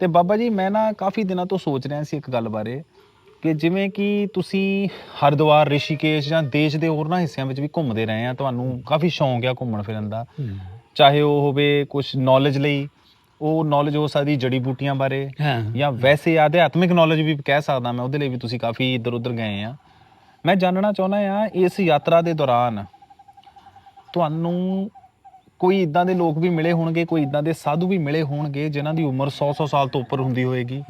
ਤੇ ਬਾਬਾ ਜੀ ਮੈਂ ਨਾ ਕਾਫੀ ਦਿਨਾਂ ਤੋਂ ਸੋਚ ਰਿਹਾ ਸੀ ਇੱਕ ਗੱਲ ਬਾਰੇ ਕਿ ਜਿਵੇਂ ਕਿ ਤੁਸੀਂ ਹਰਿਦੁਆਰ ਰਿਸ਼ੀਕੇਸ਼ ਜਾਂ ਦੇਸ਼ ਦੇ ਹੋਰਨਾਂ ਹਿੱਸਿਆਂ ਵਿੱਚ ਵੀ ਘੁੰਮਦੇ ਰਹੇ ਆ ਤੁਹਾਨੂੰ ਕਾਫੀ ਸ਼ੌਂਕ ਆ ਘੁੰਮਣ ਫਿਰਨ ਦਾ। ਚਾਹੇ ਉਹ ਹੋਵੇ ਕੁਝ ਨੌਲੇਜ ਲਈ ਉਹ ਨੌਲੇਜ ਹੋ ਸਕਦੀ ਜੜੀ ਬੂਟੀਆਂ ਬਾਰੇ ਜਾਂ ਵੈਸੇ ਅਧਿਆਤਮਿਕ ਨੌਲੇਜ ਵੀ ਕਹਿ ਸਕਦਾ ਮੈਂ ਉਹਦੇ ਲਈ ਵੀ ਤੁਸੀਂ ਕਾਫੀ ਇੱਧਰ ਉੱਧਰ ਗਏ ਆ। ਮੈਂ ਜਾਣਨਾ ਚਾਹੁੰਦਾ ਆ ਇਸ ਯਾਤਰਾ ਦੇ ਦੌਰਾਨ ਤੁਹਾਨੂੰ ਕੋਈ ਇਦਾਂ ਦੇ ਲੋਕ ਵੀ ਮਿਲੇ ਹੋਣਗੇ ਕੋਈ ਇਦਾਂ ਦੇ ਸਾਧੂ ਵੀ ਮਿਲੇ ਹੋਣਗੇ ਜਿਨ੍ਹਾਂ ਦੀ ਉਮਰ 100-100 ਸਾਲ ਤੋਂ ਉੱਪਰ ਹੁੰਦੀ ਹੋਏਗੀ।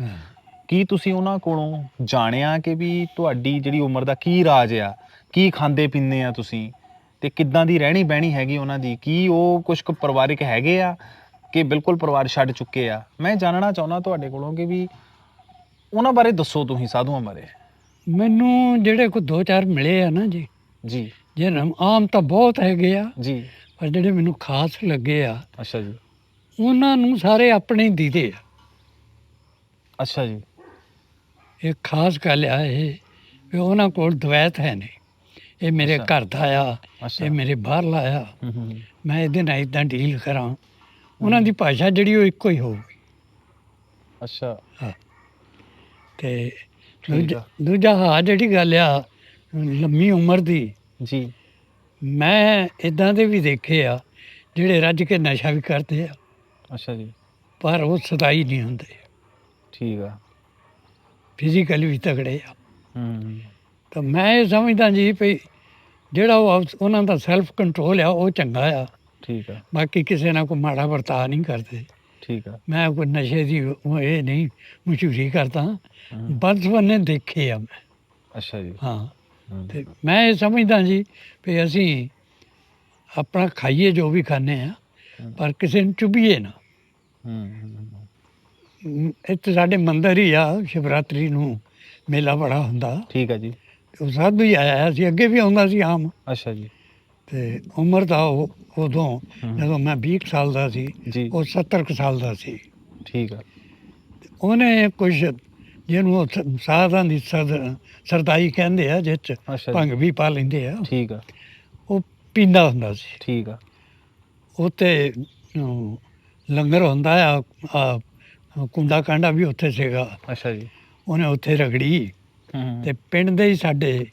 ਕੀ ਤੁਸੀਂ ਉਹਨਾਂ ਕੋਲੋਂ ਜਾਣਿਆ ਕਿ ਵੀ ਤੁਹਾਡੀ ਜਿਹੜੀ ਉਮਰ ਦਾ ਕੀ ਰਾਜ ਆ ਕੀ ਖਾਂਦੇ ਪੀਂਦੇ ਆ ਤੁਸੀਂ? ਤੇ ਕਿੱਦਾਂ ਦੀ ਰਹਿਣੀ ਬਹਿਣੀ ਹੈਗੀ ਉਹਨਾਂ ਦੀ? ਕੀ ਉਹ ਕੁਝ ਕੁ ਪਰਿਵਾਰਿਕ ਹੈਗੇ ਆ ਕਿ ਬਿਲਕੁਲ ਪਰਿਵਾਰ ਛੱਡ ਚੁੱਕੇ ਆ? ਮੈਂ ਜਾਣਨਾ ਚਾਹੁੰਦਾ ਤੁਹਾਡੇ ਕੋਲੋਂ ਕਿ ਵੀ ਉਹਨਾਂ ਬਾਰੇ ਦੱਸੋ ਤੁਸੀਂ ਸਾਧੂਆਂ ਬਾਰੇ। ਮੈਨੂੰ ਜਿਹੜੇ ਕੋ ਦੋ ਚਾਰ ਮਿਲੇ ਆ ਨਾ ਜੀ ਜੀ। ਜੇ ਆਮ ਤਾਂ ਬਹੁਤ ਹੈਗੇ ਆ। ਜੀ। ਪਰ ਜਿਹੜੇ ਮੈਨੂੰ ਖਾਸ ਲੱਗੇ ਆ ਅੱਛਾ ਜੀ। ਉਹਨਾਂ ਨੂੰ ਸਾਰੇ ਆਪਣੇ ਹੀ ਦੀਦੇ ਆ। ਅੱਛਾ ਜੀ। ਇਹ ਖਾਸ ਗੱਲ ਆ ਇਹ ਵੀ ਉਹਨਾਂ ਕੋਲ ਦਵੈਤ ਹੈ ਨਹੀਂ। ਇਹ ਮੇਰੇ। ਘਰ ਦਾ ਆ ਇਹ ਮੇਰੇ ਬਾਹਰ ਲਾਇਆ ਹੂੰ ਹੂੰ ਮੈਂ ਇਹਦੇ ਨਾਲ ਇਦਾਂ ਡੀਲ ਕਰਾਂ ਉਹਨਾਂ ਦੀ ਭਾਸ਼ਾ ਜਿਹੜੀ ਉਹ ਇੱਕੋ ਹੀ ਹੋਊਗੀ। ਅੱਛਾ। ਤੇ ਦੂਜਾ ਆ। ਦੂਜਾ ਹਾਂ ਜਿਹੜੀ ਗੱਲ ਆ ਲੰਮੀ ਉਮਰ ਦੀ ਜੀ। ਮੈਂ ਇਦਾਂ ਦੇ ਵੀ ਦੇਖੇ ਆ ਜਿਹੜੇ ਰੱਜ ਕੇ ਨਸ਼ਾ ਵੀ ਕਰਦੇ ਆ। ਅੱਛਾ ਜੀ। ਪਰ ਉਹ ਸਦਾਈ ਨਹੀਂ ਹੁੰਦੇ। ਠੀਕ ਆ। ਫਿਜ਼ੀਕਲੀ ਵੀ ਤਗੜੇ ਆ। ਹੂੰ। ਤਾਂ ਮੈਂ ਇਹ ਸਮਝਦਾ ਜੀ ਵੀ ਜਿਹੜਾ ਉਹ ਉਹਨਾਂ ਦਾ ਸੈਲਫ ਕੰਟਰੋਲ ਆ ਉਹ ਚੰਗਾ ਆ। ਠੀਕ ਆ। ਬਾਕੀ ਕਿਸੇ ਨਾਲ ਕੋਈ ਮਾੜਾ ਵਰਤਾਅ ਨਹੀਂ ਕਰਦੇ। ਠੀਕ ਆ। ਮੈਂ ਕੋਈ ਨਸ਼ੇ ਦੀ ਉਹ ਇਹ ਨਹੀਂ ਮਸ਼ਹੂਰੀ ਕਰਦਾ। ਬੰਦਵਨੇ ਦੇਖੇ ਆ ਮੈਂ। ਅੱਛਾ ਜੀ। ਹੂੰ। ਤੇ ਮੈਂ ਇਹ ਸਮਝਦਾ ਜੀ ਵੀ ਅਸੀਂ ਆਪਣਾ ਖਾਈਏ ਜੋ ਵੀ ਖਾਂਦੇ ਆ। ਪਰ ਕਿਸੇ ਨੂੰ ਚੁਭੀਏ ਨਾ। ਇੱਥੇ ਸਾਡੇ ਮੰਦਿਰ ਹੀ ਆ ਸ਼ਿਵਰਾਤਰੀ ਨੂੰ ਮੇਲਾ ਬੜਾ ਹੁੰਦਾ। ਠੀਕ ਆ ਜੀ। ਉਹ ਸਾਧੂ ਹੀ ਆਇਆ ਸੀ ਅੱਗੇ ਵੀ ਆਉਂਦਾ ਸੀ ਆਮ। ਅੱਛਾ ਜੀ। ਤੇ ਉਮਰ ਦਾ ਉਹ ਉਦੋਂ। ਜਦੋਂ ਮੈਂ 20 ਕੁ ਸਾਲ ਦਾ ਸੀ ਉਹ 70 ਕੁ ਸਾਲ ਦਾ ਸੀ। ਠੀਕ ਆ। ਉਹਨੇ ਕੁਝ ਜਿਹਨੂੰ ਉਹ ਸ- ਸਾਧਾਂ ਦੀ ਸਰ- ਸਰਦਾਈ ਕਹਿੰਦੇ ਆ ਜਿਸ 'ਚ ਅੱਛਾ ਭੰਗ ਵੀ ਪਾ ਲੈਂਦੇ ਆ। ਠੀਕ ਆ। ਉਹ ਪੀਂਦਾ ਹੁੰਦਾ ਸੀ। ਠੀਕ ਆ। ਉੱਥੇ ਅਮ, ਲੰਗਰ ਹੁੰਦਾ ਆ ਆ, ਕੁੰਡਾ ਕਾਂਡਾ ਵੀ ਉੱਥੇ ਸੀਗਾ। ਅੱਛਾ ਜੀ। ਉਹਨੇ ਉੱਥੇ ਰਗੜੀ। ਹੂੰ ਤੇ ਪਿੰਡ ਦੇ ਹੀ ਸਾਡੇ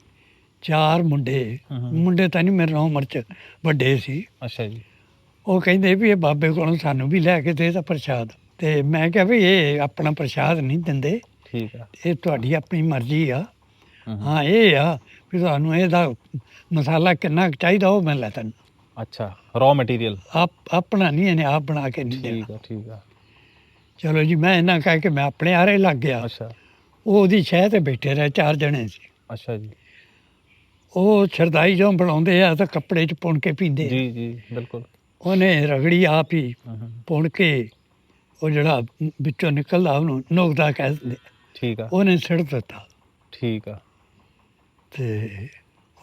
ਚਾਰ ਮੁੰਡੇ ਹਮ। ਮੁੰਡੇ ਤਾਂ ਨਹੀਂ ਮੇਰੇ ਨਾਲ ਉਮਰ 'ਚ ਵੱਡੇ ਸੀ। ਅੱਛਾ ਜੀ। ਉਹ ਕਹਿੰਦੇ ਵੀ ਇਹ ਬਾਬੇ ਕੋਲੋਂ ਸਾਨੂੰ ਵੀ ਲੈ ਕੇ ਦੇ ਤਾਂ ਪ੍ਰਸ਼ਾਦ। ਤੇ ਮੈਂ ਕਿਹਾ ਵੀ ਇਹ ਆਪਣਾ ਪ੍ਰਸ਼ਾਦ ਨਹੀਂ ਦਿੰਦੇ। ਠੀਕ ਆ। ਇਹ ਤੁਹਾਡੀ ਆਪਣੀ ਮਰਜ਼ੀ ਆ। ਹੂੰ, ਇਹ ਆ ਵੀ ਤੁਹਾਨੂੰ ਇਹਦਾ ਮਸਾਲਾ ਕਿੰਨਾ ਕੁ ਚਾਹੀਦਾ ਉਹ ਮੈਂ ਲੈ ਤੈਨੂੰ। ਅੱਛਾ ਰॉ ਮਟੀਰੀਅਲ ਆਪ ਆਪਣਾ ਨਹੀਂ ਇਹਨੇ ਆਪ ਬਣਾ ਕੇ ਨਹੀਂ ਦੇਣਾ। ਠੀਕ ਆ ਠੀਕ ਆ। ਚਲੋ ਜੀ ਮੈਂ ਇਹਨਾਂ ਕਹਿ ਕੇ ਮੈਂ ਆਪਣੇ ਆਰੇ ਲੱਗ ਗਿਆ। ਅੱਛਾ। ਉਹ ਉਹਦੀ ਸ਼ਹਿ ਤੇ ਬੈਠੇ ਰਹੇ ਚਾਰ ਜਣੇ ਸੀ। ਅੱਛਾ ਜੀ। ਉਹ ਸ਼ਰਦਾਈ ਜੋ ਬਣਾਉਂਦੇ ਆ ਤਾਂ ਕੱਪੜੇ 'ਚ ਪੁਣ ਕੇ ਪੀਂਦੇ ਆ। ਜੀ ਜੀ ਬਿਲਕੁਲ। ਉਹਨੇ ਰਗੜੀ ਆਪ ਹੀ ਹੂੰ, ਹੂੰ। ਪੁਣ ਕੇ ਉਹ ਜਿਹੜਾ ਵਿੱਚੋਂ ਨਿਕਲਦਾ ਉਹਨੂੰ ਨੋਕਦਾ ਕਹਿ ਦਿੰਦੇ ਠੀਕ ਆ। ਉਹਨੇ ਸਿੱਟ ਦਿੱਤਾ। ਠੀਕ ਆ। ਤੇ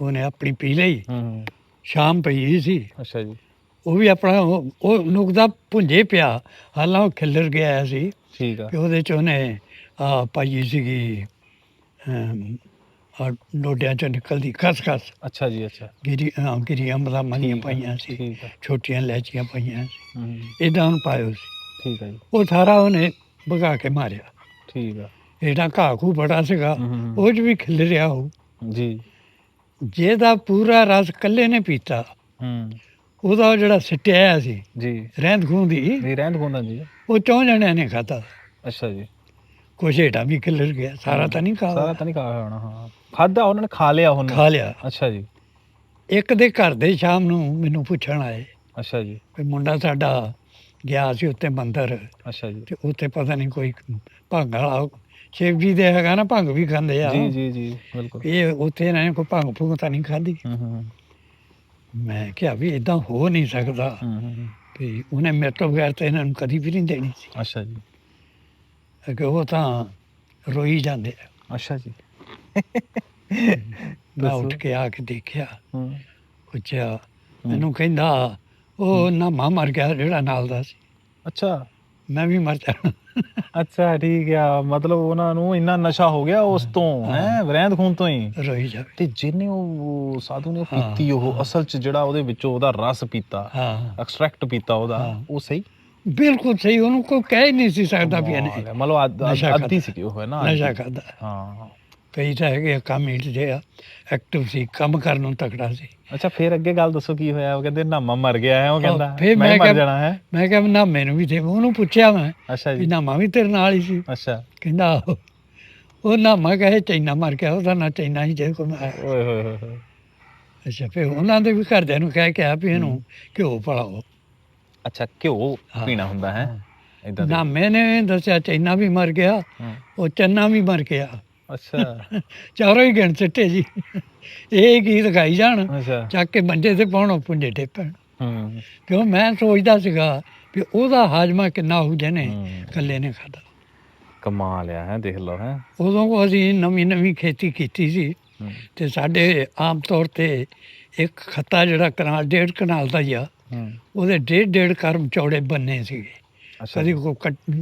ਉਹਨੇ ਆਪਣੀ ਪੀ ਲਈ। ਹੂੰ। ਸ਼ਾਮ ਪਈ ਸੀ। ਅੱਛਾ ਜੀ। ਉਹ ਵੀ ਆਪਣਾ ਉਹ ਨੁਕਦਾ ਪੁੰਜੇ ਪਿਆ। ਹਾਲਾਂ ਉਹ ਖਿੱਲਰ ਗਿਆ ਸੀ। ਠੀਕ ਆ। ਕਿ ਉਹਦੇ ਚ ਉਹਨੇ ਆ ਪਾਈ ਸੀਗੀ ਆ ਡੋਡਿਆਂ ਚੋਂ ਨਿਕਲਦੀ ਖਸਖਸ ਅੱਛਾ ਜੀ ਅੱਛਾ। ਗਿਰੀ ਅਹ, ਗਿਰੀ ਅੰਬਲਾ ਮਨੀਆਂ ਪਾਈਆਂ ਸੀ। ਛੋਟੀਆਂ ਲੈਚੀਆਂ ਪਾਈਆਂ ਸੀ। ਇਦਾਂ ਉਹਨੂੰ ਪਾਇਓ ਸੀ। ਠੀਕ ਆ ਜੀ। ਉਹ ਸਾਰਾ ਉਹਨੇ ਭਗਾ ਕੇ ਮਾਰਿਆ। ਠੀਕ ਆ। ਇਹਦਾ ਘਾਹ ਖੂ ਬੜਾ ਸੀਗਾ ਹੂੰ, ਹੂੰ, ਹੂੰ। ਉਹ ਚ ਵੀ ਖਿਲ ਰਿਹਾ ਹੋ ਜੀ। ਜਿਹਦਾ ਪੂਰਾ ਰਸ ਕੱਲੇ ਨੇ ਪੀਤਾ ਹੂੰ। ਉਹਦਾ ਉਹ ਜਿਹੜਾ ਸਿੱਟਿਆ ਹੋਇਆ ਸੀ ਜੀ। ਰਹਿੰਦ ਖੂੰਦੀ ਜੀ ਰਹਿੰਦ ਖੁੰਦਾ ਜੀ। ਉਹ ਚੌਂ ਜਣਿਆਂ ਨੇ ਖਾਧਾ। ਅੱਛਾ ਜੀ। ਕੁਛ ਹੇਠਾਂ ਵੀ ਖਿਲਰ ਗਿਆ ਸਾਰਾ ਤਾਂ ਨਹੀਂ ਸਾਰਾ ਖਾ ਤਾਂ ਨਹੀਂ ਖਾਇਆ ਹੋਣਾ ਹਾਂ। ਖਾਦਾ ਉਹਨਾਂ ਨੇ ਖਾ ਲਿਆ ਹੁਣ ਖਾ ਲਿਆ। ਅੱਛਾ ਜੀ। ਇੱਕ ਦੇ ਘਰ ਦੇ ਸ਼ਾਮ ਨੂੰ ਮੈਨੂੰ ਪੁੱਛਣ ਆਏ ਅੱਛਾ ਜੀ। ਕੋਈ ਮੁੰਡਾ ਸਾਡਾ ਗਿਆ ਸੀ ਉੱਤੇ ਮੰਦਰ ਅੱਛਾ ਜੀ। ਤੇ ਉੱਥੇ ਪਤਾ ਨਹੀਂ ਕੋਈ ਭੰਗ ਵਾਲਾ ਸ਼ਿਵ ਜੀ ਦੇ ਹੈਗਾ ਨਾ ਭੰਗ ਵੀ ਖਾਂਦੇ ਆ। ਜੀ ਜੀ ਜੀ ਬਿਲਕੁਲ। ਇਹ ਉੱਥੇ ਇਹਨਾਂ ਨੇ ਕੋਈ ਭੰਗ ਫੂਕ ਤਾਂ ਨਹੀਂ ਖਾਧੀ। ਹੂੰ ਹੂੰ ਮੈਂ ਕਿਹਾ ਵੀ ਇਦਾਂ ਹੋ ਨਹੀਂ ਸਕਦਾ। ਹੂੰ, ਹੂੰ ਹੂੰ। ਵੀ ਉਹਨੇ ਮੇਰੇ ਤੋਂ ਬਗੈਰ ਤਾਂ ਇਹਨਾਂ ਨੂੰ ਕਦੀ ਵੀ ਨਹੀਂ ਦੇਣੀ ਸੀ। ਅੱਛਾ ਜੀ। ਕਿ ਉਹ ਤਾਂ ਰੋਈ ਜਾਂਦੇ ਆ। ਅੱਛਾ ਜੀ। ਮੈਂ। ਉੱਠ ਕੇ ਆ ਕੇ ਦੇਖਿਆ। ਹੂੰ। ਪੁੱਛਿਆ ਮੈਨੂੰ ਕਹਿੰਦਾ ਉਹ ਨਾ ਮਾਂ ਮਰ ਗਿਆ ਜਿਹੜਾ ਨਾਲ ਦਾ ਸੀ। ਅੱਛਾ। ਮੈਂ ਵੀ ਮਰ ਜਾਣਾ। ਅੱਛਾ ਠੀਕ ਆ। ਮਤਲਬ ਉਹਨਾਂ ਨੂੰ ਇੰਨਾ ਨਸ਼ਾ ਹੋ ਗਿਆ ਉਸ ਤੋਂ ਹੈ। ਰਹਿੰਦ ਖੂਨ ਤੋਂ ਹੀ। ਰੋਈ ਜਾਵੇ ਤੇ ਜਿਹਨੇ ਉਹ ਸਾਧੂ ਨੇ ਉਹ ਪੀਤੀ ਉਹ ਅਸਲ ਚ ਜਿਹੜਾ ਉਹਦੇ ਵਿੱਚੋਂ ਉਹਦਾ ਰਸ ਪੀਤਾ ਹਾਂ। ਐਕਸਟ੍ਰੈਕਟ ਪੀਤਾ ਉਹਦਾ। ਉਹ ਸਹੀ? ਬਿਲਕੁਲ ਸਹੀ ਉਹਨੂੰ ਕੋਈ ਕਹਿ ਨਹੀਂ ਸੀ ਸਕਦਾ ਵੀ ਇਹਨੇ। ਮਤਲਬ ਕਰਦਾ। ਸੀ ਉਹ ਹੈ ਨਾ ਨਸ਼ਾ ਕਰਦਾ ਹਾਂ। ਕਈ ਤਾਂ ਹੈਗੇ ਆ ਕੰਮ ਹੀਟ ਜੇ ਆ ਐਕਟਿਵ ਸੀ ਕੰਮ ਕਰਨ ਨੂੰ ਤਕੜਾ ਸੀ। ਅੱਛਾ ਫਿਰ ਅੱਗੇ ਗੱਲ ਦੱਸੋ ਕੀ ਹੋਇਆ? ਉਹ ਕਹਿੰਦੇ ਨਾਮਾ ਮਰ ਗਿਆ ਹੈ ਉਹ ਕਹਿੰਦਾ ਫਿਰ ਮੈਂ ਮਰ ਜਾਣਾ ਹੈ। ਮੈਂ ਕਿਹਾ ਨਾ ਮੈਨੂੰ ਵੀ ਦੇ ਉਹਨੂੰ ਪੁੱਛਿਆ ਮੈਂ ਅੱਛਾ ਜੀ। ਨਾਮਾ ਵੀ ਤੇਰੇ ਨਾਲ ਹੀ ਸੀ। ਅੱਛਾ। ਕਹਿੰਦਾ। ਉਹ ਨਾਮਾ ਕਹੇ ਚੈਨਾ ਮਰ ਗਿਆ ਉਹਦਾ ਨਾ ਚੈਨਾ ਹੀ ਜੇ ਕੋਈ ਮੈਂ ਓਏ ਹੋਏ ਹੋਏ ਅੱਛਾ ਫਿਰ ਉਹਨਾਂ ਦੇ ਵੀ ਘਰਦਿਆਂ ਨੂੰ ਕਹਿ ਕੇ ਆ ਵੀ ਇਹਨੂੰ ਘਿਓ ਪਲਾਓ। ਅੱਛਾ ਘਿਓ ਹਾਂ। ਪੀਣਾ ਹੁੰਦਾ ਹੈ। ਇਦਾਂ ਨਾਮੇ ਨੇ ਦੱਸਿਆ ਚੈਨਾ ਵੀ ਮਰ ਗਿਆ ਉਹ ਚੰਨਾ ਵੀ ਮਰ ਗਿਆ। ਅੱਛਾ। ਚਾਰੋਂ ਹੀ ਗਿਣ ਸਿੱਟੇ ਜੀ। ਇਹ ਗੀਤ ਗਾਈ ਜਾਣ ਅੱਛਾ। ਚੱਕ ਕੇ ਮੰਜੇ ਤੇ ਪਾਉਣੋ ਪੁੰਜੇ ਟੇਪਣ ਹੂੰ। ਕਿਉਂ ਮੈਂ ਸੋਚਦਾ ਸੀਗਾ ਵੀ ਉਹਦਾ ਹਾਜਮਾ ਕਿੰਨਾ ਹੋ ਜਿਹਨੇ ਹੂੰ। ਇਕੱਲੇ ਨੇ ਖਾਦਾ ਕਮਾਲ ਆ ਹੈ ਦੇਖ ਲਓ ਹੈ। ਉਦੋਂ ਕੋ ਅਸੀਂ ਨਵੀਂ ਨਵੀਂ ਖੇਤੀ ਕੀਤੀ ਸੀ ਤੇ ਸਾਡੇ ਆਮ ਤੌਰ ਤੇ ਇੱਕ ਖੱਤਾ ਜਿਹੜਾ ਕਨਾਲ ਡੇਢ ਕਨਾਲ ਦਾ ਹੀ ਆ ਉਹਦੇ ਡੇਢ ਡੇਢ ਕਰਮ ਚੌੜੇ ਬੰਨੇ ਸੀਗੇ। ਕਦੀ ਕੋ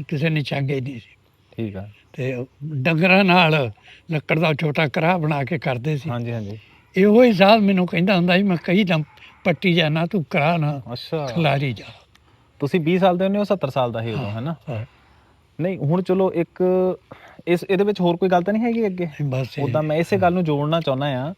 ਕਿਸੇ ਨੇ ਚਾਂਗੇ ਨਹੀਂ ਸੀ। ਠੀਕ ਆ। ਤੇ ਡੰਗਰਾਂ ਨਾਲ ਲੱਕੜ ਦਾ ਛੋਟਾ ਕਰਾਹ ਬਣਾ ਕੇ ਕਰਦੇ ਸੀ। ਹਾਂਜੀ ਹਾਂਜੀ। ਇਹੋ ਹੀ ਸਾਲ ਮੈਨੂੰ ਕਹਿੰਦਾ ਹੁੰਦਾ ਸੀ ਮੈਂ ਕਹੀ ਜਾਂ ਪੱਟੀ ਜਾਣਾ ਤੂੰ ਕਰਾ ਨਾ ਅੱਛਾ। ਖਲਾਰੀ ਜਾ। ਤੁਸੀਂ 20 ਸਾਲ ਦੇ ਹੁੰਦੇ ਹੋ 70 ਸਾਲ ਦਾ ਹੀ ਹੈ ਨਾ ਹਾਂ, ਨਹੀਂ ਹੁਣ ਚਲੋ ਇੱਕ ਇਸ ਇਹਦੇ ਵਿੱਚ ਹੋਰ ਕੋਈ ਗੱਲ ਤਾਂ ਨਹੀਂ ਹੈਗੀ ਅੱਗੇ? ਬਸ ਉਦਾਂ ਮੈਂ ਇਸੇ ਗੱਲ ਨੂੰ ਜੋੜਨਾ ਚਾਹੁੰਦਾ ਆ।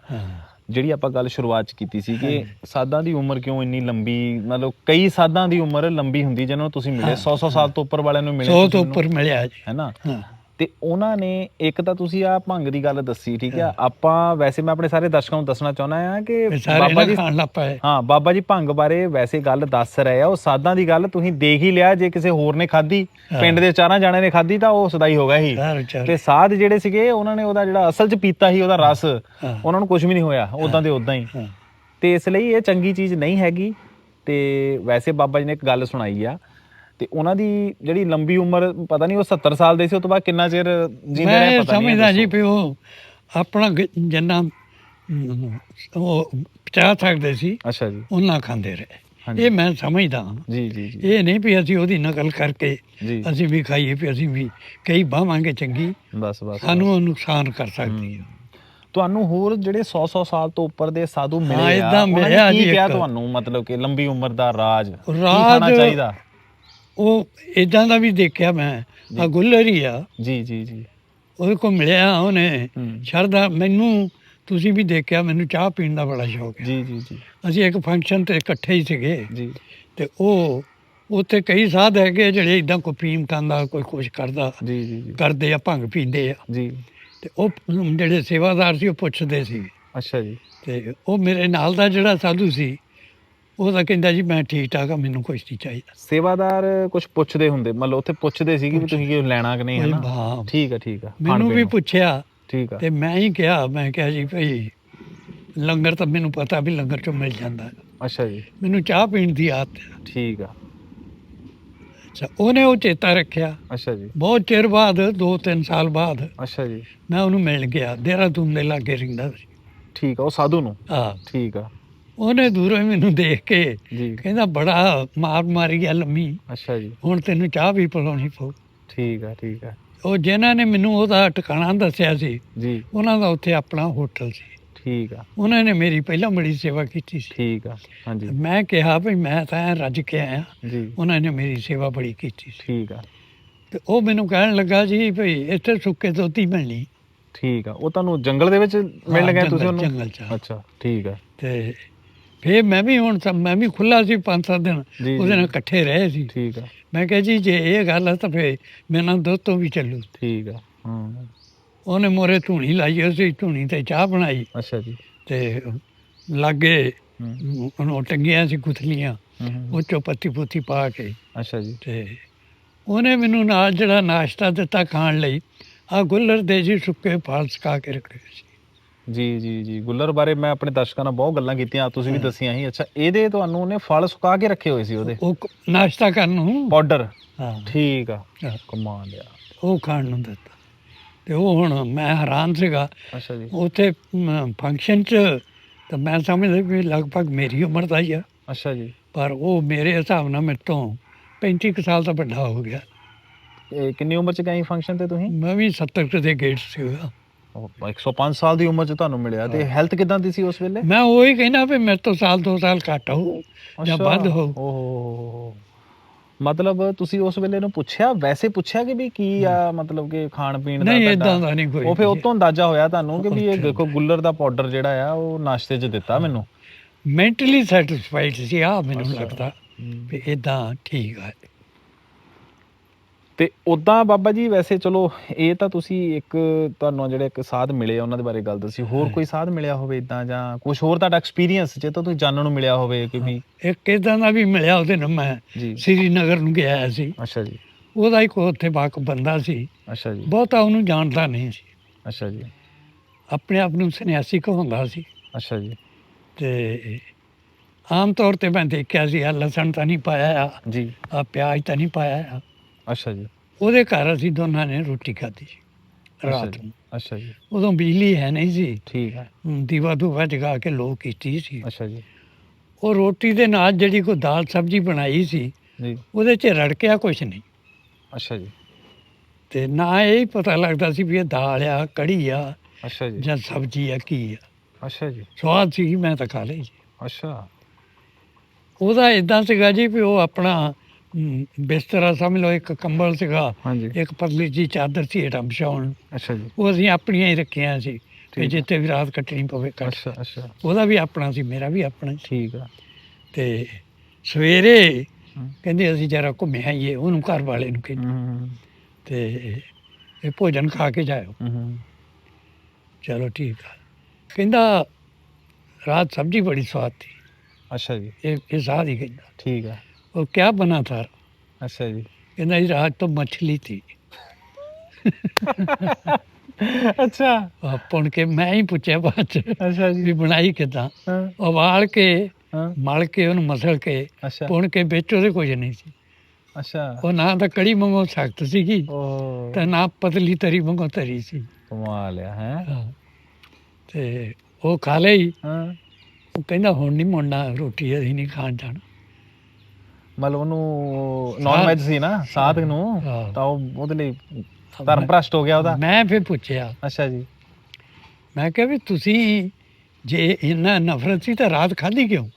ਜਿਹੜੀ ਆਪਾਂ ਗੱਲ ਸ਼ੁਰੂਆਤ ਚ ਕੀਤੀ ਸੀ ਕਿ ਸਾਦਾਂ ਦੀ ਉਮਰ ਕਿਉਂ ਇੰਨੀ ਲੰਬੀ ਮਤਲਬ ਕਈ ਸਾਦਾਂ ਦੀ ਉਮਰ ਲੰਬੀ ਹੁੰਦੀ ਜਿਹਨਾਂ ਨੂੰ ਤੁਸੀਂ ਮਿਲੇ 100 100 ਸਾਲ ਤੋਂ ਉੱਪਰ ਵਾਲਿਆਂ ਨੂੰ ਮਿਲੇ ਸੌ ਤੁਸੀਂ ਤੋਂ ਉਹਨੂੰ, ਉੱਪਰ ਮਿਲਿਆ ਜੀ। ਹੈ ਨਾ ਹਾਂ। ਤੇ ਉਹਨਾਂ ਨੇ ਇੱਕ ਤਾਂ ਤੁਸੀਂ ਆ ਭੰਗ ਦੀ ਗੱਲ ਦੱਸੀ ਠੀਕ ਆ? ਆਪਾਂ ਵੈਸੇ ਮੈਂ ਆਪਣੇ ਸਾਰੇ ਦਰਸ਼ਕਾਂ ਨੂੰ ਦੱਸਣਾ ਚਾਹੁੰਦਾ ਆ ਕਿ ਬਾਬਾ ਜੀ ਖਾਣ ਲੱਗ ਪਏ ਹਾਂ ਬਾਬਾ ਜੀ ਭੰਗ ਬਾਰੇ ਵੈਸੇ ਗੱਲ ਦੱਸ ਰਹੇ ਆ। ਉਹ ਸਾਦਾਂ ਦੀ ਗੱਲ ਤੁਸੀਂ ਦੇਖ ਹੀ ਲਿਆ ਜੇ ਕਿਸੇ ਹੋਰ ਨੇ ਖਾਧੀ ਹਾਂ। ਪਿੰਡ ਦੇ ਚਾਰਾਂ ਜਾਣਿਆਂ ਨੇ ਖਾਧੀ ਤਾਂ ਉਹ ਸਦਾਈ ਹੋ ਗਿਆ ਚਾਰ ਤੇ ਸਾਧ ਜਿਹੜੇ ਸੀਗੇ ਉਹਨਾਂ ਨੇ ਉਹਦਾ ਜਿਹੜਾ ਅਸਲ ਚ ਪੀਤਾ ਸੀ ਉਹਦਾ ਰਸ ਹਾਂ। ਉਹਨਾਂ ਨੂੰ ਕੁਝ ਵੀ ਨਹੀਂ ਹੋਇਆ ਉਦਾਂ ਦੇ ਉਦਾਂ ਹੀ। ਹਾਂ। ਤੇ ਇਸ ਲਈ ਇਹ ਚੰਗੀ ਚੀਜ਼ ਨਹੀਂ ਹੈਗੀ। ਤੇ ਵੈਸੇ ਬਾਬਾ ਜੀ ਨੇ ਇੱਕ ਗੱਲ ਸੁਣਾਈ ਆ ਤੇ ਉਹਨਾਂ ਦੀ ਜਿਹੜੀ ਲੰਬੀ ਉਮਰ ਪਤਾ ਨਹੀਂ ਉਹ 70 ਸਾਲ ਦੇ ਸੀ ਉਸ ਤੋਂ ਬਾਅਦ ਕਿੰਨਾ ਚਿਰ ਜੀਂਦੇ ਮੈਂ ਰਹੇ ਪਤਾ ਨਹੀਂ ਸਮਝਦਾ ਜੀ ਵੀ ਉਹ ਆਪਣਾ ਗ- ਜਿੰਨਾ ਅਮ, ਉਹ ਪਚਾ ਸਕਦੇ ਸੀ ਅੱਛਾ ਜੀ। ਉਹਨਾਂ ਖਾਂਦੇ ਰਹੇ। ਇਹ ਮੈਂ ਸਮਝਦਾ ਹਾਂ। ਜੀ ਜੀ ਜੀ। ਇਹ ਨਹੀਂ ਵੀ ਅਸੀਂ ਉਹਦੀ ਨਕਲ ਕਰਕੇ ਜੀ। ਅਸੀਂ ਵੀ ਖਾਈਏ ਵੀ ਅਸੀਂ ਵੀ ਕਈ ਬਾਵਾਂਗੇ ਚੰਗੀ। ਬਸ ਬਸ ਸਾਨੂੰ ਉਹ ਨੁਕਸਾਨ ਕਰ ਸਕਦੀ ਹੈ। ਤੁਹਾਨੂੰ ਹੋਰ ਜਿਹੜੇ 100 100 ਸਾਲ ਤੋਂ ਉੱਪਰ ਦੇ ਸਾਧੂ ਮਿਲੇ ਆ ਏਦਾਂ ਉਹਨਾਂ ਨੇ ਮਿਲਿਆ ਕੀ ਜੀ ਕਿਹਾ। ਤੁਹਾਨੂੰ? ਮਤਲਬ ਕਿ ਲੰਬੀ ਉਮਰ ਦਾ ਰਾਜ ਕੀ ਰਾਜ- ਖਾਣਾ ਚਾਹੀਦਾ? ਉਹ ਇਦਾਂ ਦਾ ਵੀ ਦੇਖਿਆ ਮੈਂ। ਆ ਗੁੱਲਰ ਆ। ਜੀ ਜੀ ਜੀ। ਉਹਦੇ ਕੋਲ ਮਿਲਿਆ ਉਹਨੇ। ਸ਼ਰਦਾ ਮੈਨੂੰ ਤੁਸੀਂ ਵੀ ਦੇਖਿਆ ਮੈਨੂੰ ਚਾਹ ਪੀਣ ਦਾ ਬੜਾ ਸ਼ੌਕ ਹੈ ਜੀ ਜੀ ਜੀ। ਅਸੀਂ ਇੱਕ ਫੰਕਸ਼ਨ ਤੇ ਇਕੱਠੇ ਹੀ ਸੀਗੇ। ਜੀ। ਤੇ ਉਹ ਉੱਥੇ ਕਈ ਸਾਧ ਹੈਗੇ ਜਿਹੜੇ ਇਦਾਂ ਕੋਈ ਫੀਮ ਖਾਂਦਾ ਕੋਈ ਕੁਛ ਕਰਦਾ। ਜੀ ਜੀ ਜੀ। ਕਰਦੇ ਆ ਭੰਗ ਪੀਂਦੇ ਆ। ਜੀ। ਤੇ ਉਹ ਜਿਹੜੇ ਸੇਵਾਦਾਰ ਸੀ ਉਹ ਪੁੱਛਦੇ ਸੀ। ਅੱਛਾ ਜੀ। ਤੇ ਉਹ ਮੇਰੇ ਨਾਲ ਦਾ ਜਿਹੜਾ ਸਾਧੂ ਸੀ ਉਹ ਤਾਂ ਕਹਿੰਦਾ ਜੀ ਮੈਂ ਠੀਕ ਠਾਕ ਆ ਮੈਨੂੰ ਕੁਛ ਨਹੀਂ ਚਾਹੀਦਾ। ਸੇਵਾਦਾਰ ਕੁਝ ਪੁੱਛਦੇ ਹੁੰਦੇ ਮਤਲਬ ਉੱਥੇ ਪੁੱਛਦੇ ਸੀ ਕਿ ਵੀ ਤੁਸੀਂ ਕੀ ਲੈਣਾ ਕਿ ਨਹੀਂ ਹੈ ਨਾ ਹਾਂ ਠੀਕ ਆ ਠੀਕ ਆ। ਮੈਨੂੰ ਵੀ। ਪੁੱਛਿਆ ਠੀਕ ਆ। ਤੇ ਮੈਂ ਹੀ ਕਿਹਾ ਮੈਂ ਕਿਹਾ ਜੀ ਭਈ ਲੰਗਰ ਤਾਂ ਮੈਨੂੰ ਪਤਾ ਵੀ ਲੰਗਰ ਚੋਂ ਮਿਲ ਜਾਂਦਾ। ਹੈ। ਅੱਛਾ ਜੀ। ਮੈਨੂੰ ਚਾਹ ਪੀਣ ਦੀ ਆਦਤ ਹੈ ਠੀਕ ਆ। ਅੱਛਾ ਉਹਨੇ ਉਹ ਚੇਤਾ ਰੱਖਿਆ। ਅੱਛਾ ਜੀ। ਬਹੁਤ ਚਿਰ ਬਾਅਦ 2-3 ਸਾਲ ਬਾਅਦ ਅੱਛਾ ਜੀ। ਮੈਂ ਉਹਨੂੰ ਮਿਲ ਗਿਆ। ਦੇਹਰਾਦੂਨ ਦੇ ਲਾਗੇ ਰਹਿੰਦਾ ਸੀ। ਠੀਕ ਆ ਉਹ ਸਾਧੂ ਨੂੰ? ਹਾਂ। ਠੀਕ ਆ। ਉਹਨੇ ਦੂਰੋਂ ਹੀ ਮੈਨੂੰ ਦੇਖ ਕੇ ਜੀ। ਕਹਿੰਦਾ ਬੜਾ ਮਾਰ ਮਾਰੀ ਗਿਆ ਲੰਮੀ। ਅੱਛਾ ਜੀ। ਹੁਣ ਤੈਨੂੰ ਚਾਹ ਵੀ ਪਿਲਾਉਣੀ ਪਊ। ਠੀਕ ਆ ਠੀਕ ਆ। ਉਹ ਜਿਨ੍ਹਾਂ ਨੇ ਮੈਨੂੰ ਉਹਦਾ ਟਿਕਾਣਾ ਦੱਸਿਆ ਸੀ ਜੀ। ਉਹਨਾਂ ਦਾ ਉੱਥੇ ਆਪਣਾ ਹੋਟਲ ਸੀ। ਠੀਕ ਆ। ਉਹਨਾਂ ਨੇ ਮੇਰੀ ਪਹਿਲਾਂ ਬੜੀ ਸੇਵਾ ਕੀਤੀ ਸੀ। ਠੀਕ ਆ ਹਾਂਜੀ। ਮੈਂ ਕਿਹਾ ਵੀ ਮੈਂ ਤਾਂ ਰੱਜ ਕੇ ਆਇਆ। ਜੀ। ਉਹਨਾਂ ਨੇ ਮੇਰੀ ਸੇਵਾ ਬੜੀ ਕੀਤੀ ਸੀ। ਠੀਕ ਆ। ਤੇ ਉਹ ਮੈਨੂੰ ਕਹਿਣ ਲੱਗਾ ਜੀ ਭਈ ਇੱਥੇ ਸੁੱਕੇ ਦੋਤੀ ਮਿਲਣੀ। ਠੀਕ ਆ। ਉਹ ਤੁਹਾਨੂੰ ਜੰਗਲ ਦੇ ਵਿੱਚ ਮਿਲ ਗਏ ਤੁਸੀਂ ਉਹਨੂੰ? ਜੰਗਲ ਚ। ਅੱਛਾ ਠੀਕ ਆ। ਤੇ ਫੇਰ ਮੈਂ ਵੀ ਹੁਣ ਮੈਂ ਵੀ ਖੁੱਲਾ ਸੀ ਪੰਜ ਸੱਤ ਦਿਨ। ਜੀ, ਉਹਦੇ। ਨਾਲ ਇਕੱਠੇ ਰਹੇ ਸੀ। ਠੀਕ ਆ। ਮੈਂ ਕਿਹਾ ਜੀ ਜੇ ਇਹ ਗੱਲ ਹੈ ਤਾਂ ਫੇਰ ਮੇਰੇ ਨਾਲ ਦੁੱਧ ਤੋਂ ਵੀ ਚੱਲੂ। ਠੀਕ ਆ ਹਾਂ। ਉਹਨੇ ਮੋਰੇ ਧੂਣੀ ਲਾਈ ਹੋਈ ਸੀ ਧੂਣੀ ਤੇ ਚਾਹ ਬਣਾਈ। ਅੱਛਾ ਜੀ। ਤੇ ਲਾਗੇ ਹੂੰ। ਉਹਨੂੰ ਟੰਗੀਆਂ ਸੀ ਗੁਥਲੀਆਂ ਹੂੰ, ਹੂੰ ਉਹ ਚੋਂ ਪੱਤੀ ਪੁੱਤੀ ਪਾ ਕੇ। ਅੱਛਾ ਜੀ। ਤੇ ਉਹਨੇ ਮੈਨੂੰ ਨਾਲ ਜਿਹੜਾ ਨਾਸ਼ਤਾ ਦਿੱਤਾ ਖਾਣ ਲਈ ਆ ਗੁੱਲਰ ਦੇ ਜੀ ਸੁੱਕੇ ਫਲ ਸਕਾ ਕੇ ਰੱਖੇ ਸੀ। ਜੀ ਜੀ ਜੀ। ਗੁੱਲਰ ਬਾਰੇ ਮੈਂ ਆਪਣੇ ਦਰਸ਼ਕਾਂ ਨਾਲ ਬਹੁਤ ਗੱਲਾਂ ਕੀਤੀਆਂ ਤੁਸੀਂ ਵੀ ਦੱਸੀਆਂ ਸੀ ਅੱਛਾ ਇਹਦੇ ਤੁਹਾਨੂੰ ਉਹਨੇ ਫਲ ਸੁਕਾ ਕੇ ਰੱਖੇ ਹੋਏ ਸੀ ਉਹਦੇ? ਉਹ ਕ- ਨਾਸ਼ਤਾ ਕਰਨ ਨੂੰ। ਪਾਊਡਰ ਹਾਂ। ਠੀਕ ਆ। ਹਾਂ, ਕਮਾਲ ਆ। ਉਹ ਖਾਣ ਨੂੰ ਦਿੱਤਾ। ਤੇ ਉਹ ਹੁਣ ਮੈਂ ਹੈਰਾਨ ਸੀਗਾ। ਅੱਛਾ ਜੀ। ਉੱਥੇ ਫੰਕਸ਼ਨ 'ਚ ਤਾਂ ਮੈਂ ਸਮਝਦਾ ਵੀ ਲਗਭਗ ਮੇਰੀ ਉਮਰ ਦਾ ਹੀ ਆ। ਅੱਛਾ ਜੀ। ਪਰ ਉਹ ਮੇਰੇ ਹਿਸਾਬ ਨਾਲ ਮੇਰੇ ਤੋਂ 35 ਕੁ ਸਾਲ ਦਾ ਵੱਡਾ ਹੋ ਗਿਆ। ਇਹ ਕਿੰਨੀ ਉਮਰ ਚ ਗਏ ਫੰਕਸ਼ਨ ਤੇ ਤੁਸੀਂ? ਮੈਂ ਵੀ 70 ਕੁ ਦੇ ਗੇਟ ਸੀਗਾ। ਉਹ 105 ਸਾਲ ਦੀ ਉਮਰ ਚ ਤੁਹਾਨੂੰ ਮਿਲਿਆ ਤੇ ਹੈਲਥ ਕਿਦਾਂ ਦੀ ਸੀ ਉਸ ਵੇਲੇ? ਮੈਂ ਉਹੀ ਕਹਿੰਦਾ ਵੀ ਮੇਰੇ ਤੋਂ ਸਾਲ ਦੋ ਸਾਲ ਘੱਟ ਹੋ ਜਾਂ ਵੱਧ ਹੋ ਓਹ ਮਤਲਬ ਤੁਸੀਂ ਉਸ ਵੇਲੇ ਨੂੰ ਪੁੱਛਿਆ ਵੈਸੇ ਪੁੱਛਿਆ ਕਿ ਵੀ ਕੀ ਆ ਮਤਲਬ ਕਿ ਖਾਣ ਪੀਣ ਦਾ ਨਹੀਂ? ਇਦਾਂ ਦਾ ਨਹੀਂ ਕੋਈ। ਉਹ ਫਿਰ ਉਤੋਂ ਅੰਦਾਜ਼ਾ ਹੋਇਆ ਤੁਹਾਨੂੰ ਕਿ ਵੀ ਇਹ। ਦੇਖੋ ਗੁੱਲਰ ਦਾ ਪਾਊਡਰ ਜਿਹੜਾ ਆ ਉਹ ਨਾਸ਼ਤੇ 'ਚ ਦਿੱਤਾ ਮੈਨੂੰ। ਮੈਂਟਲੀ ਸੈਟੀਸਫਾਈਡ ਸੀ ਆ ਮੈਨੂੰ। ਲੱਗਦਾ ਵੀ ਇਦਾਂ ਠੀਕ ਆ। ਤੇ ਉਦਾਂ ਬਾਬਾ ਜੀ ਵੈਸੇ ਚਲੋ ਇਹ ਤਾਂ ਤੁਸੀਂ ਇੱਕ ਤੁਹਾਨੂੰ ਜਿਹੜੇ ਇੱਕ ਸਾਧ ਮਿਲੇ ਉਹਨਾਂ ਦੇ ਬਾਰੇ ਗੱਲ ਦੱਸੀ। ਹੋਰ ਕੋਈ ਸਾਧ ਮਿਲਿਆ ਹੋਵੇ ਇਦਾਂ ਜਾਂ ਕੁਝ ਹੋਰ ਤੁਹਾਡਾ ਐਕਸਪੀਰੀਅੰਸ ਜੇ ਤਾਂ ਤੁਸੀਂ ਜਾਣਨ ਨੂੰ ਮਿਲਿਆ ਹੋਵੇ ਕਿ ਵੀ ਇੱਕ ਇਦਾਂ ਦਾ ਵੀ ਮਿਲਿਆ ਉਹਦੇ ਨਾਲ ਮੈਂ ਸ੍ਰੀਨਗਰ ਨੂੰ ਗਿਆ ਸੀ। ਅੱਛਾ ਜੀ। ਉਹਦਾ ਇੱਕ ਉੱਥੇ ਬਾਕ ਬੰਦਾ ਸੀ। ਅੱਛਾ ਜੀ। ਬਹੁਤਾ ਉਹਨੂੰ ਜਾਣਦਾ ਨਹੀਂ ਸੀ। ਅੱਛਾ ਜੀ। ਆਪਣੇ ਆਪ ਨੂੰ ਸੰਨਿਆਸੀ ਕਹਾਉਂਦਾ ਸੀ। ਅੱਛਾ ਜੀ। ਤੇ ਆਮ ਤੌਰ ਤੇ ਮੈਂ ਦੇਖਿਆ ਸੀ ਆ ਲਸਣ ਤਾਂ ਨਹੀਂ ਪਾਇਆ ਜੀ। ਆ ਪਿਆਜ਼ ਤਾਂ ਨਹੀਂ ਪਾਇਆ ਅੱਛਾ ਜੀ। ਉਹਦੇ ਘਰ ਅਸੀਂ ਦੋਨਾਂ ਨੇ ਰੋਟੀ ਖਾਧੀ ਅੱਛਾ ਰਾਤ ਨੂੰ। ਅੱਛਾ ਜੀ। ਉਦੋਂ ਬਿਜਲੀ ਹੈ ਨਹੀਂ ਸੀ। ਠੀਕ ਹੈ। ਦੀਵਾ ਦੂਵਾ ਜਗਾ ਕੇ ਲੋਕ ਕੀਤੀ ਸੀ। ਅੱਛਾ ਜੀ। ਉਹ ਰੋਟੀ ਦੇ ਨਾਲ ਜਿਹੜੀ ਕੋਈ ਦਾਲ ਸਬਜ਼ੀ ਬਣਾਈ ਸੀ ਜੀ। ਉਹਦੇ 'ਚ ਰੜਕਿਆ ਕੁਛ ਨਹੀਂ। ਅੱਛਾ ਜੀ। ਤੇ ਨਾ ਇਹ ਹੀ ਪਤਾ ਲੱਗਦਾ ਸੀ ਵੀ ਇਹ ਦਾਲ ਆ ਕੜੀ ਆ ਅੱਛਾ ਜੀ। ਜਾਂ ਸਬਜ਼ੀ ਆ ਕੀ ਆ। ਅੱਛਾ ਜੀ। ਸਵਾਦ ਸੀ ਮੈਂ ਤਾਂ ਖਾ ਲਈ। ਅੱਛਾ। ਉਹਦਾ ਇਦਾਂ ਸੀਗਾ ਜੀ ਵੀ ਉਹ ਆਪਣਾ ਬਿਸਤਰਾ ਸਮਝ ਲਓ ਇੱਕ ਕੰਬਲ ਸੀਗਾ ਇੱਕ ਪਤਲੀ ਜੀ ਚਾਦਰ ਸੀ ਇਹ ਵਿਛਾਉਣ। ਅੱਛਾ ਜੀ। ਉਹ ਅਸੀਂ ਆਪਣੀਆਂ ਹੀ ਰੱਖੀਆਂ ਸੀ ਤੇ ਜਿੱਥੇ ਵੀ ਰਾਤ ਕੱਟਣੀ ਪਵੇ ਕੱਟ। ਅੱਛਾ ਅੱਛਾ। ਉਹਦਾ ਵੀ ਆਪਣਾ ਸੀ ਮੇਰਾ ਵੀ ਆਪਣਾ ਠੀਕ ਆ। ਤੇ ਸਵੇਰੇ ਕਹਿੰਦੇ ਅਸੀਂ ਜਰਾ ਘੁੰਮੇ ਆਈਏ ਉਹਨੂੰ ਘਰ ਵਾਲੇ ਨੂੰ ਕਹਿੰਦੇ। ਤੇ ਇਹ ਭੋਜਨ ਖਾ ਕੇ ਜਾਇਓ। ਚਲੋ ਠੀਕ ਆ। ਕਹਿੰਦਾ ਰਾਤ ਸਬਜ਼ੀ ਬੜੀ ਸਵਾਦ ਸੀ। ਅੱਛਾ ਜੀ। ਇਹ ਇਹ ਸਾਹ ਦੀ ਕਹਿੰਦਾ। ਠੀਕ ਆ। और क्या बना था ਅੱਛਾ ਜੀ कहना जी रात तो मछली थी ਅੱਛਾ ਪੁਣ ਕੇ ਮੈਂ ਹੀ ਪੁੱਛਿਆ ਬਾਅਦ ਚ ਅੱਛਾ ਵੀ ਬਣਾਈ ਕਿਦਾਂ ਹਾਂ ਉਬਾਲ ਕੇ ਹਾਂ ਮਲ ਕੇ ਉਹਨੂੰ ਮਸਲ ਕੇ ਅੱਛਾ ਪੁਣ ਕੇ ਵਿੱਚ ਉਹਦੇ ਕੁਝ ਨਹੀਂ ਸੀ ਅੱਛਾ ਉਹ ਨਾ ਤਾਂ ਕੜੀ ਵਾਂਗੂ ਸਖਤ ਸੀਗੀ ਉਹ ਤੇ ਨਾ ਪਤਲੀ ਤਰੀ ਵਾਂਗੂ ਤਰੀ ਸੀ ਕਮਾਲ ਆ ਹੈ ਹਾਂ। ਤੇ ਉਹ ਖਾ ਲਈ ਹਾਂ ਉਹ ਕਹਿੰਦਾ ਹੁਣ ਨਹੀਂ ਮੁੜਨਾ ਰੋਟੀ ਅਸੀਂ ਨਹੀਂ ਖਾਣ ਜਾਣਾ ਮਤਲਬ ਉਹਨੂੰ ਨਾਨ ਵੈਜ ਸੀ ਨਾ ਸਾਧ ਨੂੰ ਹਾਂ। ਤਾਂ ਉਹ ਉਹਦੇ ਲਈ ਧਰਮ ਭ੍ਰਸ਼ਟ ਹੋ ਗਿਆ ਉਹਦਾ। ਮੈਂ ਫਿਰ ਪੁੱਛਿਆ। ਅੱਛਾ ਜੀ। ਮੈਂ ਕਿਹਾ ਵੀ ਤੁਸੀਂ ਜੇ ਇੰਨਾ ਨਫ਼ਰਤ ਸੀ ਤਾਂ ਰਾਤ ਖਾਧੀ ਕਿਉਂ?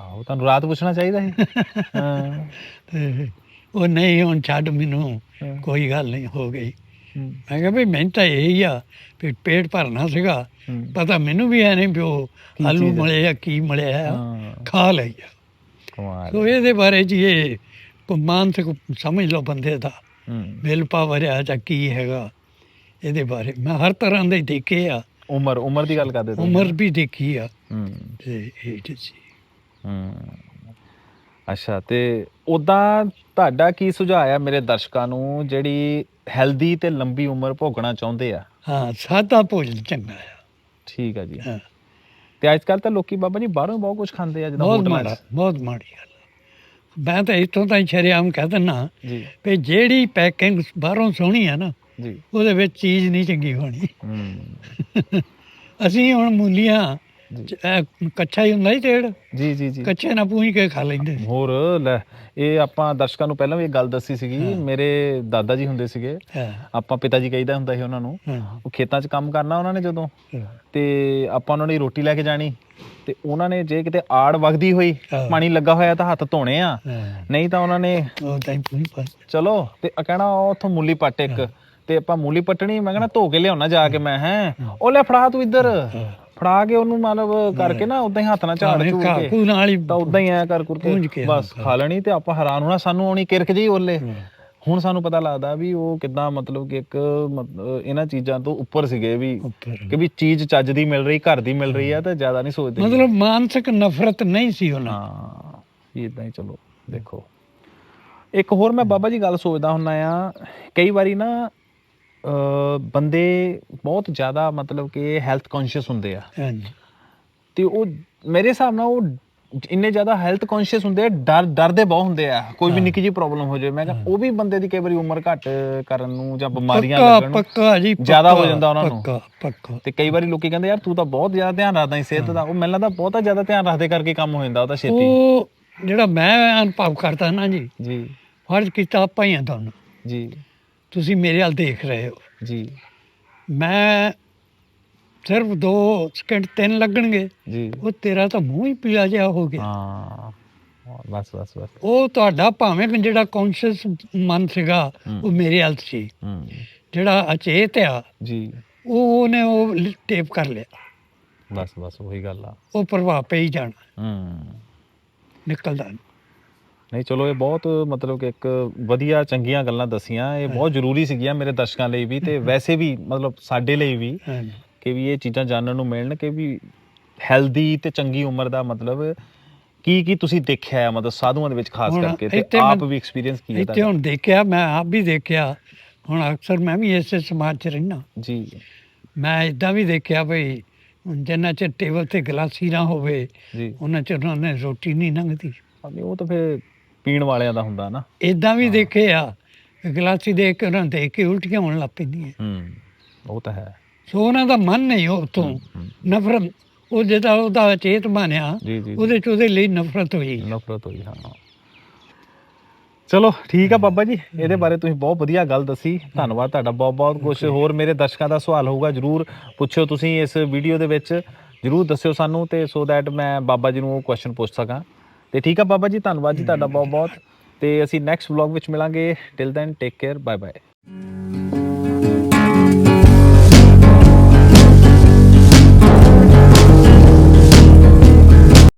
ਆਹੋ ਤੁਹਾਨੂੰ ਰਾਤ ਪੁੱਛਣਾ ਚਾਹੀਦਾ ਸੀ। ਹਾਂ। ਤੇ ਉਹ ਨਹੀਂ ਹੁਣ ਛੱਡ ਮੈਨੂੰ ਹਾਂ। ਕੋਈ ਗੱਲ ਨਹੀਂ ਹੋ ਗਈ। ਹੂੰ, ਮੈਂ ਕਿਹਾ ਵੀ ਮੈਨੂੰ ਤਾਂ ਇਹ ਹੀ ਆ ਵੀ ਪੇਟ ਭਰਨਾ ਸੀਗਾ। ਹੂੰ। ਪਤਾ ਮੈਨੂੰ ਵੀ ਐ ਨਹੀਂ ਵੀ ਉਹ ਕੀ ਆਲੂ ਚੀਜ਼ ਆ? ਮਲੇ ਆ ਕੀ ਮਲਿਆ ਆ ਹਾਂ। ਖਾ ਲਈ ਆ। ਕਮਾਲ ਸੋ ਇਹਦੇ ਬਾਰੇ ਜੀ ਇਹ ਮਾਨਸਿਕ ਸਮਝ ਲਓ ਬੰਦੇ ਦਾ। ਬਿਲ ਪਾਵਰ ਆ ਜਾਂ ਕੀ ਹੈਗਾ ਇਹਦੇ ਬਾਰੇ। ਮੈਂ ਹਰ ਤਰ੍ਹਾਂ ਦੇ ਦੇਖੇ ਆ। ਉਮਰ ਉਮਰ ਦੀ ਗੱਲ ਕਰਦੇ ਤੁਸੀਂ? ਉਮਰ ਵੀ ਦੇਖੀ ਆ। ਹੂੰ। ਤੇ ਇਹ ਜੀ ਸੀ ਹੂੰ। ਅੱਛਾ ਤੇ ਉਦਾਂ ਤੁਹਾਡਾ ਕੀ ਸੁਝਾਅ ਆ ਮੇਰੇ ਦਰਸ਼ਕਾਂ ਨੂੰ ਜਿਹੜੀ ਹੈਲਦੀ ਤੇ ਲੰਬੀ ਉਮਰ ਭੋਗਣਾ ਚਾਹੁੰਦੇ ਆ? ਹਾਂ ਸਾਦਾ ਭੋਜਨ ਚੰਗਾ ਆ। ਠੀਕ ਆ ਜੀ। ਹਾਂ। ਤੇ ਅੱਜ ਕੱਲ ਤਾਂ ਲੋਕੀ ਬਾਬਾ ਜੀ ਬਾਹਰੋਂ ਬਹੁਤ ਕੁਝ ਖਾਂਦੇ ਆ ਜਿੱਦਾਂ ਬਹੁਤ ਹੋਟਲਾਂ 'ਚ। ਮਾੜਾ ਬਹੁਤ ਮਾੜੀ ਗੱਲ। ਮੈਂ ਤਾਂ ਇੱਥੋਂ ਤਾਂ ਸ਼ਰਿਆਮ ਕਹਿ ਜੀ ਵੀ ਜਿਹੜੀ ਪੈਕਿੰਗ ਬਾਹਰੋਂ ਸੋਹਣੀ ਆ ਨਾ ਜੀ ਉਹਦੇ ਵਿੱਚ ਚੀਜ਼ ਨਹੀਂ ਚੰਗੀ ਹੋਣੀ ਹੂੰ ਅਸੀਂ ਹੁਣ ਮੂਲੀਆਂ ਇਹ ਕੱਚਾ ਹੀ ਹੁੰਦਾ ਹੀ ਤੇੜ ਜੀ ਜੀ ਜੀ। ਕੱਚੇ ਨਾ ਪੂੰਝ ਕੇ ਖਾ ਲੈਂਦੇ ਸੀ। ਹੋਰ ਲੈ ਇਹ ਆਪਾਂ ਦਰਸ਼ਕਾਂ ਨੂੰ ਪਹਿਲਾਂ ਵੀ ਇੱਕ ਗੱਲ ਦੱਸੀ ਸੀਗੀ। ਮੇਰੇ ਦਾਦਾ ਜੀ ਹੁੰਦੇ ਸੀਗੇ। ਹਾਂ। ਆਪਾਂ ਪਿਤਾ ਜੀ ਕਹਿੰਦਾ ਹੁੰਦਾ ਸੀ ਉਹਨਾਂ ਨੂੰ ਹਾਂ। ਉਹ ਖੇਤਾਂ 'ਚ ਕੰਮ ਕਰਨਾ ਉਹਨਾਂ ਨੇ ਜਦੋਂ। ਤੇ ਆਪਾਂ ਉਹਨਾਂ ਦੀ ਰੋਟੀ ਲੈ ਕੇ ਜਾਣੀ। ਤੇ ਉਹਨਾਂ ਨੇ ਜੇ ਕਿਤੇ ਆੜ ਵਗਦੀ ਹੋਈ ਹਾਂ। ਪਾਣੀ ਲੱਗਾ ਹੋਇਆ ਤਾਂ ਹੱਥ ਧੋਣੇ ਆ। ਹਾਂ। ਨਹੀਂ ਤਾਂ ਉਹਨਾਂ ਨੇ ਉਹ ਤਾਂ ਹੀ ਪੂੰਝ ਪਾ ਚਲੋ ਤੇ ਆ ਕਹਿਣਾ ਉਹ ਉੱਥੋਂ ਮੂਲੀ ਪੱਟ ਇੱਕ। ਤੇ ਆਪਾਂ ਮੂਲੀ ਪੱਟਣੀ ਮੈਂ ਕਹਿਣਾ ਧੋ ਕੇ ਲਿਆਉਣਾ ਜਾ ਕੇ ਮੈਂ ਹੈ। ਉਹ ਲੈ ਫੜਾ ਤੂੰ ਇੱਧਰ। ਫੜਾ ਕੇ ਉਹਨੂੰ ਮਤਲਬ ਕਰਕੇ ਨਾ ਉਦਾਂ ਹੀ ਹੱਥ ਨਾਲ ਝਾੜ ਝੂੜ ਕੇ। ਕਾਕੂ ਨਾਲ ਹੀ ਤਾਂ ਉਦਾਂ ਹੀ ਐ ਕਰ ਕੁਰ ਕੇ ਬਸ ਖਾ ਲੈਣੀ ਤੇ ਆਪਾਂ ਹੈਰਾਨ ਹੋਣਾ ਸਾਨੂੰ ਆਉਣੀ ਕਿਰਕ ਜਿਹੀ ਓਲੇ। ਹੁਣ ਸਾਨੂੰ ਪਤਾ ਲੱਗਦਾ ਵੀ ਉਹ ਕਿਦਾਂ ਮਤਲਬ ਕਿ ਇੱਕ ਇਹਨਾਂ ਚੀਜ਼ਾਂ ਤੋਂ ਉੱਪਰ ਸੀਗੇ ਵੀ ਕਿ ਵੀ ਚੀਜ਼ ਚੱਜ ਦੀ ਮਿਲ ਰਹੀ ਘਰ ਦੀ ਮਿਲ ਰਹੀ ਆ ਤਾਂ ਜ਼ਿਆਦਾ ਨਹੀਂ ਸੋਚਦੇ। ਮਤਲਬ ਮਾਨਸਿਕ ਨਫ਼ਰਤ ਨਹੀਂ ਸੀ ਉਹਨਾਂ ਹਾਂ ਇਦਾਂ ਹੀ ਚਲੋ ਦੇਖੋ। ਇੱਕ ਹੋਰ ਮੈਂ ਬਾਬਾ ਜੀ ਗੱਲ ਸੋਚਦਾ ਹੁੰਦਾ ਆ ਕਈ ਵਾਰੀ ਨਾ ਬੰਦੇ ਬਹੁਤ ਜ਼ਿਆਦਾ ਮਤਲਬ ਕਿ ਹੈਲਥ ਕੌਨਸ਼ੀਅਸ ਹੁੰਦੇ ਆ। ਹਾਂਜੀ। ਤੇ ਉਹ ਮੇਰੇ ਹਿਸਾਬ ਨਾਲ ਉਹ ਇੰਨੇ ਜ਼ਿਆਦਾ ਹੈਲਥ ਕੌਨਸ਼ੀਅਸ ਹੁੰਦੇ ਆ ਡਰ ਡਰਦੇ ਬਹੁਤ ਹੁੰਦੇ ਆ। ਕੋਈ ਵੀ ਨਿੱਕੀ ਜਿਹੀ ਪ੍ਰੋਬਲਮ ਹੋ ਜਾਵੇ ਮੈਂ ਕਿਹਾ ਉਹ ਵੀ ਬੰਦੇ ਦੀ ਕਈ ਵਾਰੀ ਉਮਰ ਘੱਟ ਕਰਨ ਨੂੰ ਜਾਂ ਬਿਮਾਰੀਆਂ ਲੱਗਣ ਨੂੰ ਪੱਕਾ ਜੀ ਜ਼ਿਆਦਾ ਹੋ ਜਾਂਦਾ ਉਹਨਾਂ ਨੂੰ। ਪੱਕਾ ਪੱਕਾ। ਤੇ ਕਈ ਵਾਰੀ ਲੋਕੀ ਕਹਿੰਦੇ ਯਾਰ ਤੂੰ ਤਾਂ ਬਹੁਤ ਜ਼ਿਆਦਾ ਧਿਆਨ ਰੱਖਦਾ ਹੈ ਸਿਹਤ ਦਾ। ਉਹ ਮੈਨੂੰ ਲੱਗਦਾ ਬਹੁਤਾ ਜ਼ਿਆਦਾ ਧਿਆਨ ਰੱਖਦੇ ਕਰਕੇ ਕੰਮ ਹੋ ਜਾਂਦਾ ਉਹ ਤਾਂ ਛੇਤੀ। ਉਹ ਜਿਹੜਾ ਮੈਂ ਅਨੁਭਵ ਕਰਦਾ ਨਾ ਜੀ ਜੀ। ਫਰਜ਼ ਕੀਤਾ ਆਪਾਂ ਹੀ ਆ ਤੁਹਾਨੂੰ ਜੀ। ਤੁਸੀਂ ਮੇਰੇ ਵੱਲ ਦੇਖ ਰਹੇ ਹੋ। ਜੀ। ਮੈਂ ਸਿਰਫ 2 ਸਕਿੰਟ ਤਿੰਨ ਲੱਗਣਗੇ। ਜੀ। ਉਹ ਤੇਰਾ ਤਾਂ ਮੂੰਹ ਹੀ ਪੀਲਾ ਜਿਹਾ ਹੋ ਗਿਆ। ਹਾਂ। ਬਸ ਬਸ ਬਸ। ਉਹ ਤੁਹਾਡਾ ਭਾਵੇਂ ਜਿਹੜਾ ਕੌਨਸ਼ੀਅਸ ਮਨ ਸੀਗਾ। ਉਹ ਮੇਰੇ ਹਾਲ 'ਚ ਸੀ। ਹੂੰ। ਜਿਹੜਾ ਅਚੇਤ ਆ ਜੀ। ਉਹ ਉਹਨੇ ਉਹ ਟੇਪ ਕਰ ਲਿਆ। ਬਸ ਬਸ ਉਹੀ ਗੱਲ ਆ। ਉਹ ਪ੍ਰਭਾਵ ਪਈ ਜਾਣਾ। ਹੂੰ। ਨਿਕਲਦਾ ਨੀ। ਨਹੀਂ ਚਲੋ ਇਹ ਬਹੁਤ ਮਤਲਬ ਕਿ ਇੱਕ ਵਧੀਆ ਚੰਗੀਆਂ ਗੱਲਾਂ ਦਸੀਆਂ। ਇਹ ਬਹੁਤ ਜ਼ਰੂਰੀ ਸੀਗੀਆਂ ਮੇਰੇ ਦਰਸ਼ਕਾਂ ਲਈ ਵੀ ਤੇ ਵੈਸੇ ਵੀ ਮਤਲਬ ਸਾਡੇ ਲਈ ਵੀ। ਕਿ ਵੀ ਇਹ ਚੀਜ਼ਾਂ ਜਾਣਨ ਨੂੰ ਮਿਲਣ ਕਿ ਵੀ ਹੈਲਦੀ ਤੇ ਚੰਗੀ ਉਮਰ ਦਾ ਮਤਲਬ ਕੀ ਕੀ ਤੁਸੀਂ ਦੇਖਿਆ ਹੈ ਮਤਲਬ ਸਾਧੂਆਂ ਦੇ ਵਿੱਚ ਖਾਸ ਕਰਕੇ ਤੇ ਆਪ ਵੀ ਐਕਸਪੀਰੀਅੰਸ ਕੀ ਹੈ ਇੱਥੇ ਹੁਣ ਦੇਖਿਆ ਮੈਂ ਆਪ ਵੀ ਦੇਖਿਆ। ਹੁਣ ਅਕਸਰ ਮੈਂ ਵੀ ਇਸੇ ਸਮਾਜ 'ਚ ਰਹਿਣਾ ਜੀ। ਮੈਂ ਇਦਾਂ ਵੀ ਦੇਖਿਆ ਭਈ ਜਿੰਨਾ ਚਿਰ ਟੇਬਲ ਤੇ ਗਲਾਸੀ ਨਾ ਹੋਵੇ ਉਹਨਾਂ ਚਿਰ ਉਹਨਾਂ ਨੇ ਰੋਟੀ ਨਹੀਂ ਲੰਘਦੀ। ਉਹ ਤਾਂ ਫਿਰ ਪੀਣ ਵਾਲਿਆਂ ਦਾ ਹੁੰਦਾ ਨਾ। ਇਦਾਂ ਵੀ ਦੇਖੇ ਆ ਗਲਾਸੀ ਦੇਖ ਕੇ ਉਹਨਾਂ ਦੇਖ ਕੇ ਉਲਟੀਆਂ ਹੋਣ ਲੱਗ ਪੈਂਦੀਆਂ। ਹੂੰ ਉਹ ਤਾਂ ਹੈ। ਸੋ ਉਹਨਾਂ ਦਾ ਮਨ ਨਹੀਂ ਉਹ ਤੋਂ। ਨਫ਼ਰਤ ਉਹ ਜਿਹਦਾ ਉਹਦਾ ਚੇਤ ਬਣਿਆ। ਉਹਦੇ ਚ ਉਹਦੇ ਲਈ ਨਫ਼ਰਤ ਹੋਈ। ਨਫ਼ਰਤ ਹੋਈ ਹਾਂ। ਚਲੋ ਠੀਕ ਆ ਬਾਬਾ ਜੀ ਇਹਦੇ ਬਾਰੇ ਤੁਸੀਂ ਬਹੁਤ ਵਧੀਆ ਗੱਲ ਦੱਸੀ। ਧੰਨਵਾਦ ਤੁਹਾਡਾ ਬਹੁਤ ਬਹੁਤ ਕੁਝ ਹੋਰ ਮੇਰੇ ਦਰਸ਼ਕਾਂ ਦਾ ਸਵਾਲ ਹੋਊਗਾ ਜਰੂਰ ਪੁੱਛਿਓ ਤੁਸੀਂ ਇਸ ਵੀਡੀਓ ਦੇ ਵਿੱਚ। ਜਰੂਰ ਦੱਸਿਓ ਸਾਨੂੰ ਤੇ ਸੋ ਦੈਟ ਮੈਂ ਬਾਬਾ ਜੀ ਨੂੰ ਉਹ ਕੁਐਸਚਨ ਪੁੱਛ ਸਕਾਂ। ਤੇ ਠੀਕ ਆ ਬਾਬਾ ਜੀ ਧੰਨਵਾਦ ਜੀ ਤੁਹਾਡਾ ਬਹੁਤ ਬਹੁਤ ਤੇ ਅਸੀਂ ਨੈਕਸਟ ਵਲੌਗ ਵਿੱਚ ਮਿਲਾਂਗੇ। Till then take care bye bye